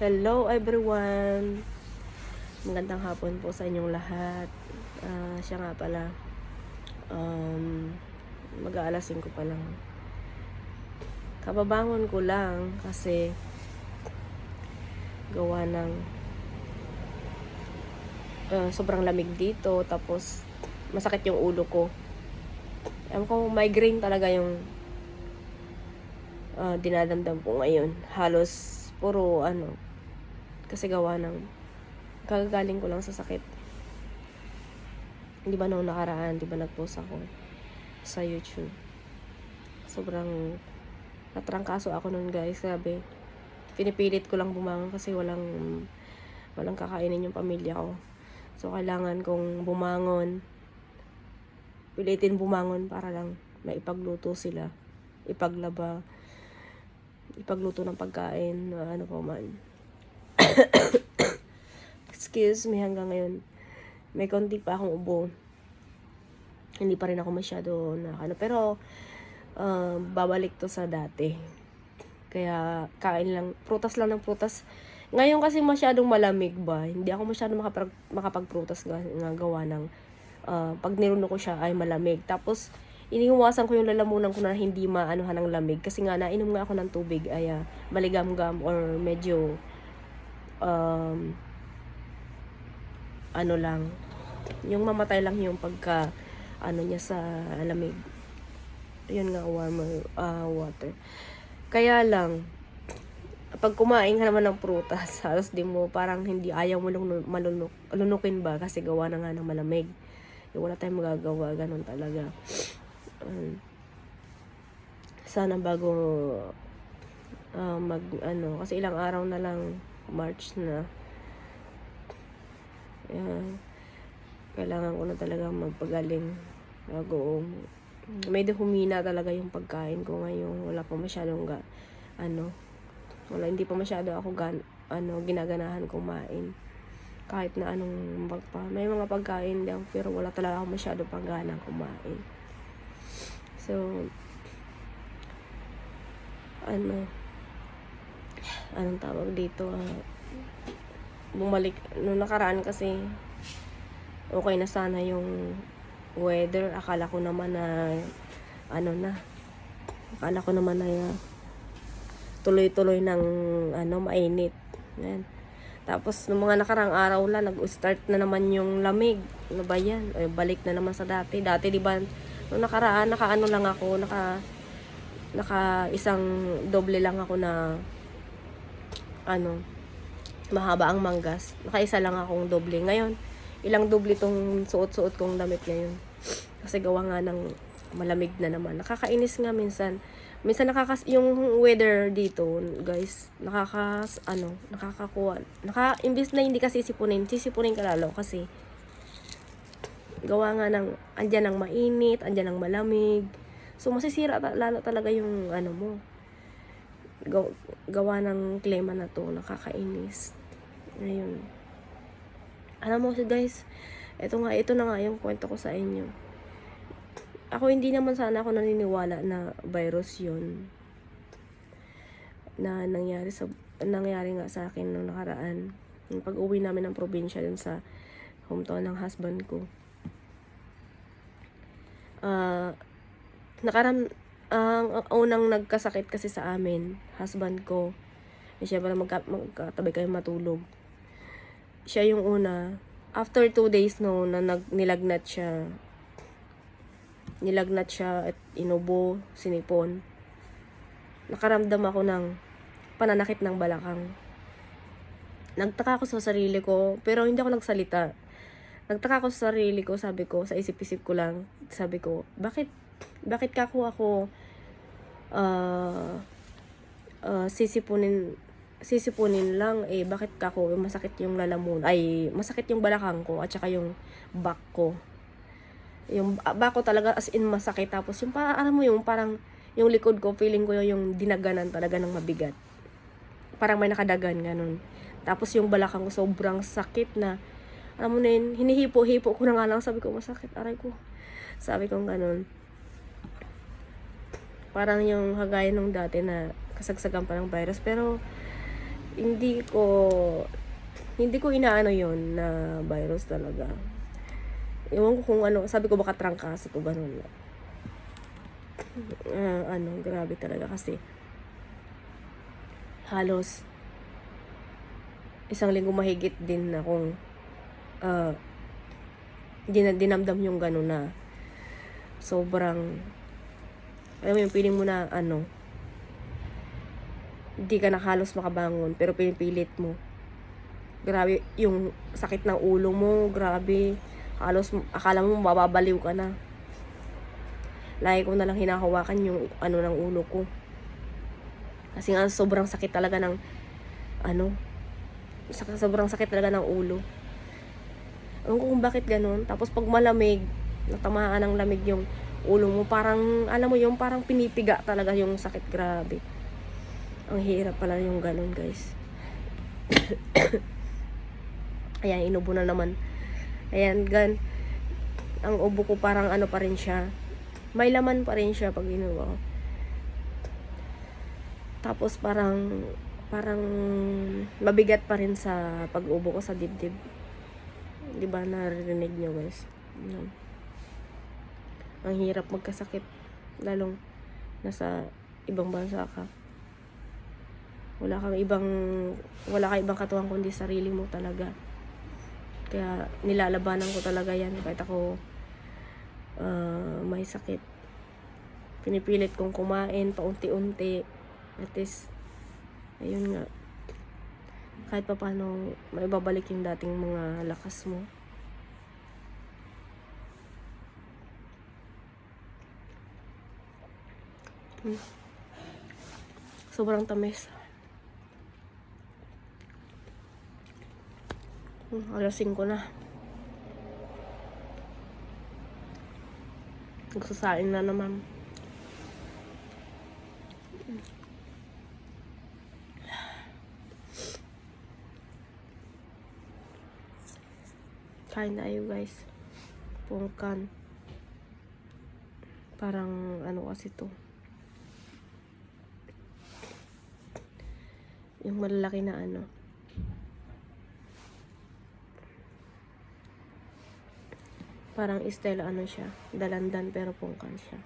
Hello everyone! Magandang hapon po sa inyong lahat. Ah, siya nga pala, um, mag-aalas 5 pa lang. Kababangon ko lang kasi gawa ng ah, sobrang lamig dito tapos masakit yung ulo ko. Ewan ko, migraine talaga yung ah, dinadamdam ko ngayon. Halos puro ano, kasi gawa ng kagagaling ko lang sa sakit. Di ba nung nakaraan, di ba nag-post ako sa YouTube. Sobrang natrangkaso ako nun guys, sabi. Pinipilit ko lang bumangon kasi walang walang kakainin yung pamilya ko. So kailangan kong bumangon. Pilitin bumangon para lang maipagluto sila. Ipaglaba ipagluto ng pagkain, ano pa man. Excuse me, hanggang ngayon, may konti pa akong ubo. Hindi pa rin ako masyado na ano. Pero, uh, babalik to sa dati. Kaya, kain lang, prutas lang ng prutas. Ngayon kasi masyadong malamig ba, hindi ako masyadong makapag, makapagprutas nga, nga gawa ng, uh, pag niluno ko siya ay malamig. Tapos, iniiwasan ko yung lalamunan ko na hindi maanuhan ng lamig. Kasi nga nainom nga ako ng tubig ay uh, maligam-gam or medyo um, ano lang. Yung mamatay lang yung pagka ano niya sa lamig. Yun nga warmer uh, water. Kaya lang pag kumain ka naman ng prutas halos di mo parang hindi ayaw mo lun- malunok lunukin ba? Kasi gawa na nga ng malamig. Yung wala tayong magagawa ganun talaga um, sana bago uh, mag ano kasi ilang araw na lang March na. Ayan. kailangan ko na talaga magpagaling bago medyo humina talaga yung pagkain ko ngayon. Wala pa masyadong ga, ano wala hindi pa masyado ako gan, ano ginaganahan kumain. Kahit na anong magpa may mga pagkain lang pero wala talaga ako masyado pang ganang kumain So, ano, anong tawag dito, ah, bumalik, nung nakaraan kasi, okay na sana yung weather. Akala ko naman na, ano na, akala ko naman na, ah, tuloy-tuloy ng, ano, mainit. Yan. Tapos, nung mga nakarang araw lang, nag-start na naman yung lamig. Ano ba yan? Eh, balik na naman sa dati. Dati, di ba, nung nakaraan, naka ano lang ako, naka, naka isang doble lang ako na, ano, mahaba ang manggas. Naka isa lang akong doble. Ngayon, ilang doble tong suot-suot kong damit ngayon. Kasi gawa nga ng malamig na naman. Nakakainis nga minsan. Minsan nakakas yung weather dito, guys, nakakas ano, nakakakuha. Naka imbis na hindi ka sisipunin, sisipunin ka lalo kasi gawa nga ng andyan ng mainit, andyan ng malamig. So masisira ta- lalo talaga yung ano mo. Gaw- gawa ng klima na to, nakakainis. Ayun. Alam mo guys, ito nga, ito na nga yung kwento ko sa inyo. Ako hindi naman sana ako naniniwala na virus yun na nangyari sa nangyari nga sa akin nung nakaraan. Yung pag-uwi namin ng probinsya dun sa hometown ng husband ko uh, nakaram ang unang nagkasakit kasi sa amin, husband ko. Eh, siya pala magka, magkatabi kayo matulog. Siya yung una. After two days no, na nag, nilagnat siya. Nilagnat siya at inubo, sinipon. Nakaramdam ako ng pananakit ng balakang. Nagtaka ako sa sarili ko, pero hindi ako nagsalita nagtaka ko sa sarili ko, sabi ko, sa isip-isip ko lang, sabi ko, bakit, bakit kako ako, uh, uh, sisipunin, sisipunin lang, eh, bakit kako, masakit yung lalamun, ay, masakit yung balakang ko, at saka yung back ko. Yung back ko talaga, as in, masakit, tapos yung, para, alam mo yung, parang, yung likod ko, feeling ko yung dinaganan talaga ng mabigat. Parang may nakadagan, ganun. Tapos yung balakang ko, sobrang sakit na, alam mo na yun, hinihipo-hipo ko na nga lang. Sabi ko, masakit, aray ko. Sabi ko ganun. Parang yung hagaya nung dati na kasagsagan pa ng virus. Pero, hindi ko hindi ko inaano yon na virus talaga. Ewan ko kung ano, sabi ko baka trangkaso ko ganun. Ah, ano, grabe talaga kasi halos isang linggo mahigit din na kung ah, din dinamdam yung gano'n na sobrang alam mo yung feeling mo na ano hindi ka na halos makabangon pero pinipilit mo. Grabe yung sakit ng ulo mo grabe. Halos akala mo mababaliw ka na. Lagi ko na lang hinahawakan yung ano ng ulo ko. Kasi nga sobrang sakit talaga ng ano sobrang sakit talaga ng ulo Ewan ko kung bakit ganun. Tapos pag malamig, natamaan ng lamig yung ulo mo, parang, alam mo yung parang pinipiga talaga yung sakit. Grabe. Ang hirap pala yung ganun, guys. Ayan, inubo na naman. Ayan, gan. Ang ubo ko parang ano pa rin siya. May laman pa rin siya pag inubo. Tapos parang parang mabigat pa rin sa pag-ubo ko sa dibdib. 'Di ba naririnig niyo guys? Yan. Ang hirap magkasakit lalong nasa ibang bansa ka. Wala kang ibang wala kang ibang katuwang kundi sarili mo talaga. Kaya nilalabanan ko talaga 'yan kahit ako ah, may sakit. Pinipilit kong kumain paunti-unti. At least ayun nga kahit pa paano maibabalik yung dating mga lakas mo. Hmm. Sobrang tamis. Hmm, alas 5 na. Nagsasain na naman. Kain tayo guys. Pungkan. Parang ano kasi to. Yung malalaki na ano. Parang Estela ano siya. Dalandan pero pungkan siya.